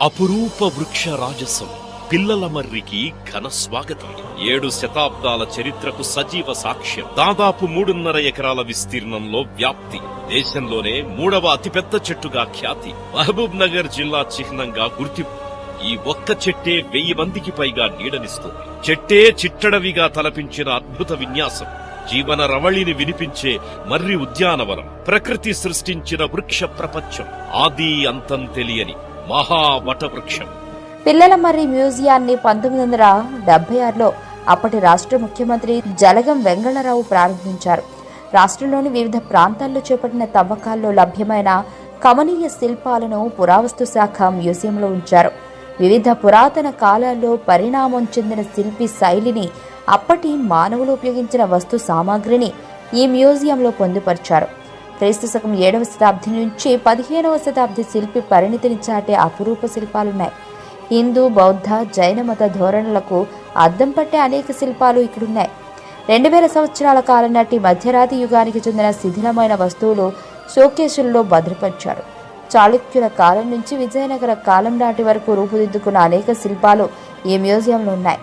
అపురూప వృక్ష రాజసం పిల్లల మర్రికి ఘన స్వాగతం. ఏడు శతాబ్దాల చరిత్రకు సజీవ సాక్ష్యం. దాదాపు మూడున్నర ఎకరాల విస్తీర్ణంలో వ్యాప్తి. దేశంలోనే మూడవ అతిపెద్ద చెట్టుగా ఖ్యాతి. మహబూబ్ నగర్ జిల్లా చిహ్నంగా గుర్తింపు. ఈ ఒక్క చెట్టే వెయ్యి మందికి పైగా నీడనిస్తుంది. చెట్టే చిట్టడవిగా తలపించిన అద్భుత విన్యాసం. జీవన రవళిని వినిపించే మర్రి ఉద్యానవనం. ప్రకృతి సృష్టించిన వృక్ష ప్రపంచం. ఆది అంతం తెలియని మహావటవృక్షం. పిల్లల మర్రి మ్యూజియాన్ని పంతొమ్మిది వందల డెబ్బై ఆరులో అప్పటి రాష్ట్ర ముఖ్యమంత్రి జలగం వెంగళరావు ప్రారంభించారు. రాష్ట్రంలోని వివిధ ప్రాంతాల్లో చేపట్టిన తవ్వకాల్లో లభ్యమైన కమనీయ శిల్పాలను పురావస్తు శాఖ మ్యూజియంలో ఉంచారు. వివిధ పురాతన కాలాల్లో పరిణామం చెందిన శిల్పి శైలిని అప్పటి మానవులు ఉపయోగించిన వస్తు సామాగ్రిని ఈ మ్యూజియంలో పొందుపరిచారు. క్రీస్తు శకం ఏడవ శతాబ్ది నుంచి పదిహేనవ శతాబ్ది శిల్పి పరిణితిని చాటే అపురూప శిల్పాలున్నాయి. హిందూ బౌద్ధ జైన మత ధోరణులకు అద్దం పట్టే అనేక శిల్పాలు ఇక్కడున్నాయి. రెండు వేల సంవత్సరాల కాలం నాటి మధ్యరాతి యుగానికి చెందిన శిథిలమైన వస్తువులు షోకేసుల్లో భద్రపరిచారు. చాళుక్యుల కాలం నుంచి విజయనగర కాలం నాటి వరకు రూపుదిద్దుకున్న అనేక శిల్పాలు ఈ మ్యూజియంలో ఉన్నాయి.